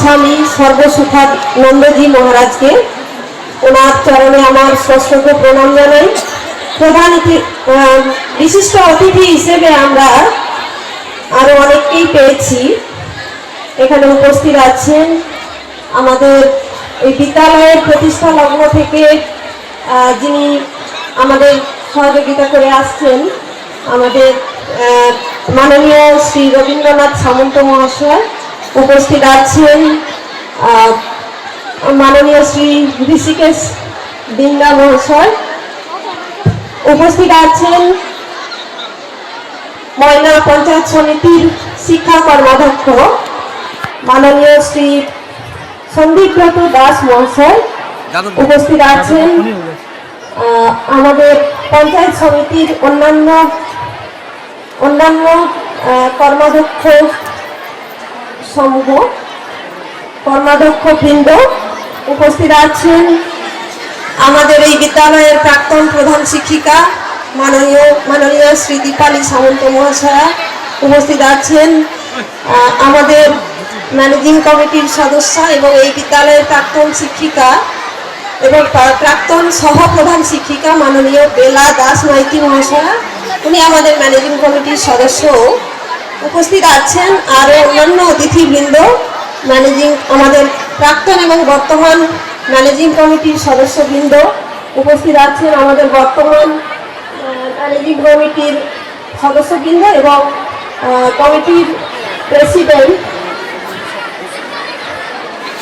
স্বামী সর্বসুখানন্দজি মহারাজকে। ওনার চরণে আমার সশ্রদ্ধ প্রণাম জানাই। প্রধান বিশিষ্ট অতিথি হিসেবে আমরা আরও অনেককেই পেয়েছি। এখানে উপস্থিত আছেন আমাদের এই বিদ্যালয়ের প্রতিষ্ঠা লগ্ন থেকে যিনি আমাদের সহযোগিতা করে আসছেন, আমাদের মাননীয় শ্রী রবীন্দ্রনাথ সামন্ত মহাশয়। উপস্থিত আছেন মাননীয় শ্রী ঋষিকেশ দিন্দা মহাশয়। উপস্থিত আছেন ময়না পঞ্চায়েত সমিতির শিক্ষা কর্মাধ্যক্ষ মাননীয় শ্রী সন্দীপব্রত দাস মহাশয়। উপস্থিত আছেন আমাদের পঞ্চায়েত সমিতির অন্যান্য অন্যান্য কর্মাধ্যক্ষ সমূহ কর্মাধ্যক্ষ বৃন্দ উপস্থিত আছেন। আমাদের এই বিদ্যালয়ের প্রাক্তন প্রধান শিক্ষিকা মাননীয় মাননীয় শ্রী দীপালী সামন্ত মহাশয়া উপস্থিত আছেন। আমাদের ম্যানেজিং কমিটির সদস্য এবং এই বিদ্যালয়ের প্রাক্তন শিক্ষিকা এবং প্রা- প্রাক্তন সহপ্রধান শিক্ষিকা মাননীয় বেলা দাস মাইতি মহাশয়া। উনি আমাদের ম্যানেজিং কমিটির সদস্য উপস্থিত আছেন আরও অন্যান্য অতিথিবৃন্দ, ম্যানেজিং আমাদের প্রাক্তন এবং বর্তমান ম্যানেজিং কমিটির সদস্যবৃন্দ উপস্থিত আছেন আমাদের বর্তমান ম্যানেজিং কমিটির সদস্যবৃন্দ এবং কমিটির প্রেসিডেন্ট।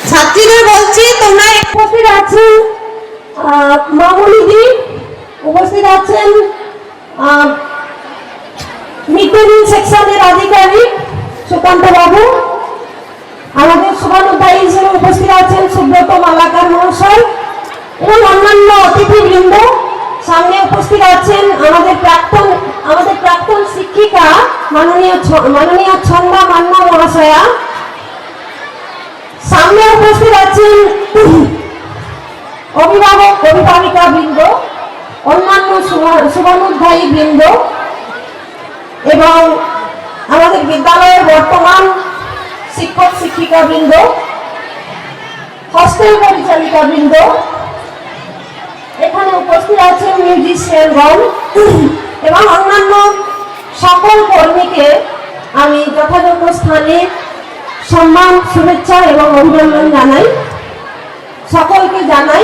ছাত্রীদের বলছি, তোমরা উপস্থিত আছেন মামুনিদি উপস্থিত আছেন মিড সেকশনের আধিকারিক সুকান্ত বাবু। আমাদের শুভানুধ্যায়ী হিসেবে উপস্থিত আছেন, সুব্রত মালাকার মহাশয় এবং অন্যান্য অতিথিবৃন্দ। সামনে উপস্থিত আছেন আমাদের প্রাক্তন আমাদের প্রাক্তন শিক্ষিকা মাননীয় মাননীয় ছন্দা মান্না মহাশয়া। সামনে উপস্থিত আছেন অভিভাবক অভিভাবিকা বৃন্দ অন্যান্য শুভ- শুভানুধ্যায়ী বৃন্দ এবং আমাদের বিদ্যালয়ের বর্তমান শিক্ষক শিক্ষিকা বৃন্দ হস্টেল পরিচালিকা বৃন্দ এখানে উপস্থিত আছেন মিউজিশিয়ানগণ এবং অন্যান্য সকল কর্মীকে আমি যথাযথ স্থানে সম্মান, শুভেচ্ছা এবং অভিনন্দন জানাই। সকলকে জানাই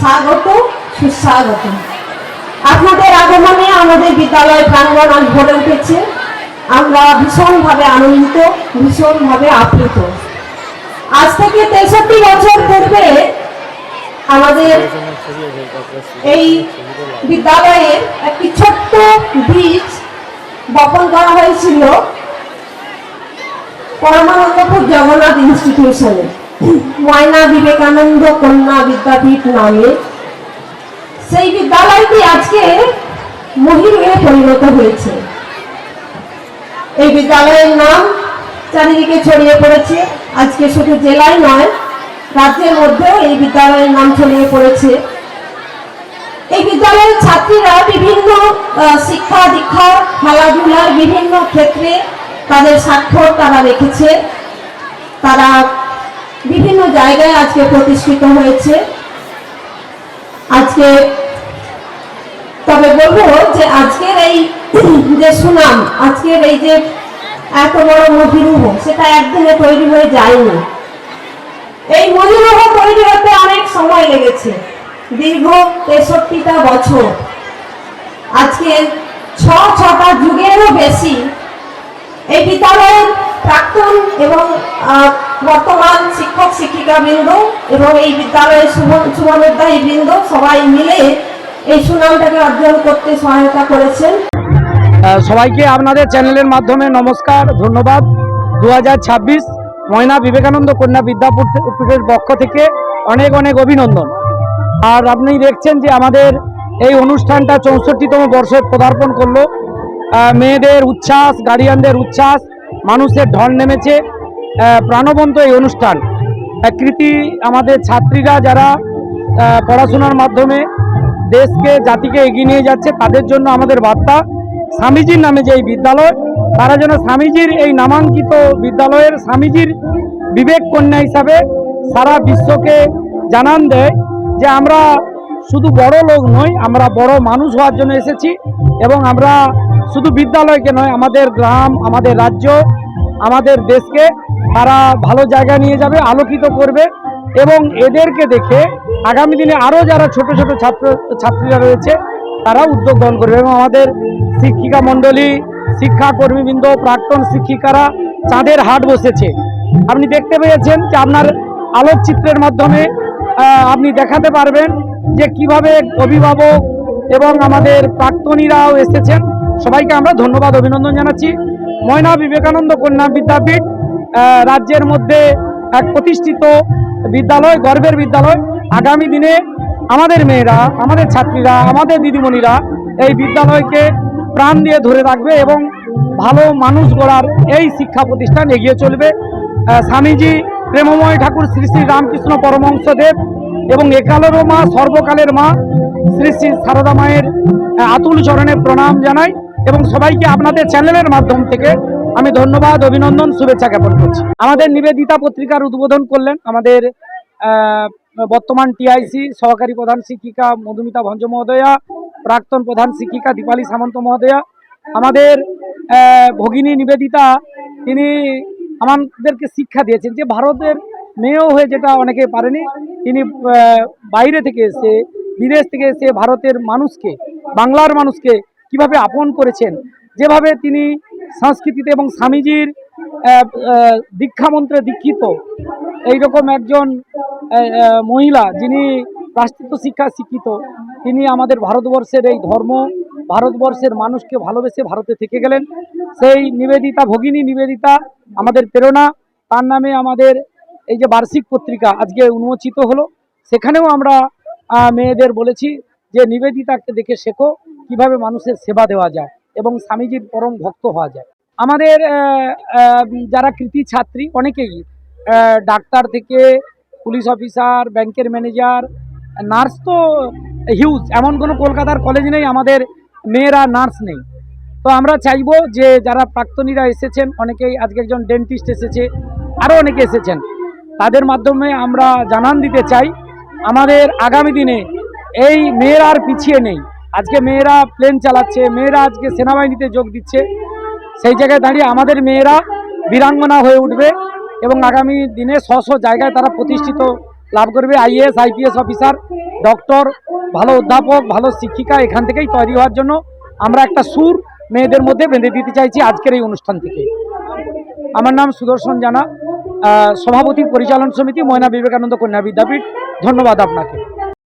স্বাগত সুস্বাগত আপনাদের আগমনে আমাদের বিদ্যালয় প্রাঙ্গণ আজ ভরে উঠেছে। আমরা ভীষণভাবে আনন্দিত, ভীষণভাবে আপ্লুত। আজ থেকে তেষট্টি বছর পূর্বে আমাদের এই বিদ্যালয়ের একটি ছোট্ট বীজ বপন করা হয়েছিল পরমানন্দপুর জগন্নাথ ইনস্টিটিউশনে। ময়না বিবেকানন্দ কন্যা বিদ্যাপীঠ নামে সেই বিদ্যালয়টি আজকে মহিরুহে পরিণত হয়েছে। এই বিদ্যালয়ের নাম চারিদিকে ছড়িয়ে পড়েছে। আজকে শুধু জেলায় নয়, রাজ্যের মধ্যেও এই বিদ্যালয়ের নাম ছড়িয়ে পড়েছে। এই বিদ্যালয়ের ছাত্রীরা বিভিন্ন শিক্ষা দীক্ষা, খেলাধুলার বিভিন্ন ক্ষেত্রে তাদের স্বাক্ষর তারা রেখেছে। তারা বিভিন্ন জায়গায় আজকে প্রতিষ্ঠিত হয়েছে। আজকে, তবে বলব যে আজকের এই যে সুনাম, আজকের এই যে এত বড় মহিরুহ সেটা একদিনে তৈরি হয়ে যায়নি। এই মহিরুহ তৈরি হতে অনেক সময় লেগেছে। দীর্ঘ তেষট্টিটা বছর। আজকে ছ, ছটা যুগেরও বেশি। এই বিদ্যালয়ের প্রাক্তন এবং বর্তমান শিক্ষক, শিক্ষিকা বৃন্দ এবং এই বিদ্যালয়ের সুমনোদ্যায়ী বৃন্দ সবাই মিলে এই সুনামটাকে অর্জন করতে সহায়তা করেছেন। সবাইকে আপনাদের চ্যানেলের মাধ্যমে নমস্কার, ধন্যবাদ। দু হাজার ছাব্বিশ ময়না বিবেকানন্দ কন্যা বিদ্যাপীঠের পক্ষ থেকে অনেক অনেক অভিনন্দন। আর আপনি দেখছেন যে আমাদের এই অনুষ্ঠানটা চৌষট্টিতম বর্ষে পদার্পণ করল। মেয়েদের উচ্ছ্বাস গার্ডিয়ানদের উচ্ছ্বাস, মানুষের ঢল নেমেছে। প্রাণবন্ত এই অনুষ্ঠান। কৃতি আমাদের ছাত্রীরা যারা পড়াশোনার মাধ্যমে দেশকে, জাতিকে এগিয়ে নিয়ে যাচ্ছে, তাদের জন্য আমাদের বার্তা। স্বামীজির নামে যে এই বিদ্যালয়, তারা যেন স্বামীজির এই নামাঙ্কিত বিদ্যালয়ের স্বামীজির বিবেক কন্যা হিসাবে সারা বিশ্বকে জানান দেয় যে আমরা শুধু বড় লোক নই, আমরা বড় মানুষ হওয়ার জন্য এসেছি এবং আমরা শুধু বিদ্যালয়কে নয়, আমাদের গ্রাম, আমাদের রাজ্য, আমাদের দেশকে তারা ভালো জায়গা নিয়ে যাবে, আলোকিত করবে এবং এদেরকে দেখে আগামী দিনে আরও যারা ছোট ছোট ছাত্র, ছাত্রীরা রয়েছে তারা উদ্যোগ গ্রহণ করবে এবং আমাদের শিক্ষিকা মণ্ডলী শিক্ষা কর্মীবৃন্দ প্রাক্তন শিক্ষিকারা চাঁদের হাট বসেছে। আপনি দেখতে পেয়েছেন যে আপনার আলোকচিত্রের মাধ্যমে আপনি দেখাতে পারবেন যে কীভাবে অভিভাবক এবং আমাদের প্রাক্তনীরাও এসেছেন। সবাইকে আমরা ধন্যবাদ, অভিনন্দন জানাচ্ছি। ময়না বিবেকানন্দ কন্যা বিদ্যাপীঠ রাজ্যের মধ্যে এক প্রতিষ্ঠিত বিদ্যালয়, গর্বের বিদ্যালয়। আগামী দিনে আমাদের মেয়েরা, আমাদের ছাত্রীরা, আমাদের দিদিমণিরা এই বিদ্যালয়কে প্রাণ দিয়ে ধরে রাখবে এবং ভালো মানুষ গড়ার এই শিক্ষা প্রতিষ্ঠান এগিয়ে চলবে। স্বামীজি প্রেমময় ঠাকুর শ্রী শ্রী রামকৃষ্ণ পরমহংসদেব এবং একালেরও মা, সর্বকালের মা শ্রী শ্রী সারদা মায়ের আতুল চরণে প্রণাম জানাই এবং সবাইকে আপনাদের চ্যানেলের মাধ্যম থেকে আমি ধন্যবাদ, অভিনন্দন, শুভেচ্ছা জ্ঞাপন করছি। আমাদের নিবেদিতা পত্রিকার উদ্বোধন করলেন আমাদের বর্তমান টিআইসি সহকারী প্রধান শিক্ষিকা মধুমিতা ভঞ্জ মহোদয়া প্রাক্তন প্রধান শিক্ষিকা দীপালি সামন্ত মহোদয়া, আমাদের ভগিনী নিবেদিতা, তিনি আমাদেরকে শিক্ষা দিয়েছেন যে ভারতের মেয়েও হয়ে যেটা অনেকে পারেনি, তিনি বাইরে থেকে এসে, বিদেশ থেকে এসে ভারতের মানুষকে, বাংলার মানুষকে কীভাবে আপন করেছেন, যেভাবে তিনি সংস্কৃতিতে এবং স্বামীজির দীক্ষামন্ত্রে দীক্ষিত এইরকম একজন মহিলা যিনি রাষ্ট্রীয় শিক্ষা শিক্ষিত, তিনি আমাদের ভারতবর্ষের এই ধর্ম, ভারতবর্ষের মানুষকে ভালোবেসে ভারতে থেকে গেলেন। সেই নিবেদিতা ভগিনী নিবেদিতা আমাদের প্রেরণা, তার নামে আমাদের এই যে বার্ষিক পত্রিকা আজকে উন্মোচিত হলো, সেখানেও আমরা মেয়েদের বলেছি যে নিবেদিতাকে দেখে শেখো কীভাবে মানুষের সেবা দেওয়া যায়। এবং স্বামীজির পরম ভক্ত হওয়া যায়। আমাদের যারা কৃতি ছাত্রী, অনেকেই ডাক্তার থেকে পুলিশ অফিসার, ব্যাংকের ম্যানেজার, নার্স তো হিউজ। এমন কোনো কলকাতার কলেজ নেই, আমাদের মেয়েরা নার্স নেই। তো আমরা চাইব যে, যারা প্রাক্তনীরা এসেছেন, অনেকেই, আজকে একজন ডেন্টিস্ট এসেছে, আরও অনেকে এসেছেন, তাদের মাধ্যমে আমরা জানান দিতে চাই, আমাদের আগামী দিনে এই মেয়েরা আর পিছিয়ে নেই। আজকে মেয়েরা প্লেন চালাচ্ছে, মেয়েরা আজকে সেনাবাহিনীতে যোগ দিচ্ছে। সেই জায়গায় দাঁড়িয়ে আমাদের মেয়েরা বীরাঙ্গনা হয়ে উঠবে এবং আগামী দিনে শ স্ব জায়গায় তারা প্রতিষ্ঠিত লাভ করবে। আইএএস, আইপিএস অফিসার, ডক্টর, ভালো অধ্যাপক, ভালো শিক্ষিকা এখান থেকেই তৈরি হওয়ার জন্য আমরা একটা সুর মেয়েদের মধ্যে বেঁধে দিতে চাইছি আজকের এই অনুষ্ঠান থেকে। আমার নাম সুদর্শন জানা সভাপতি পরিচালন সমিতি, ময়না বিবেকানন্দ কন্যা বিদ্যাপীঠ। ধন্যবাদ আপনাকে।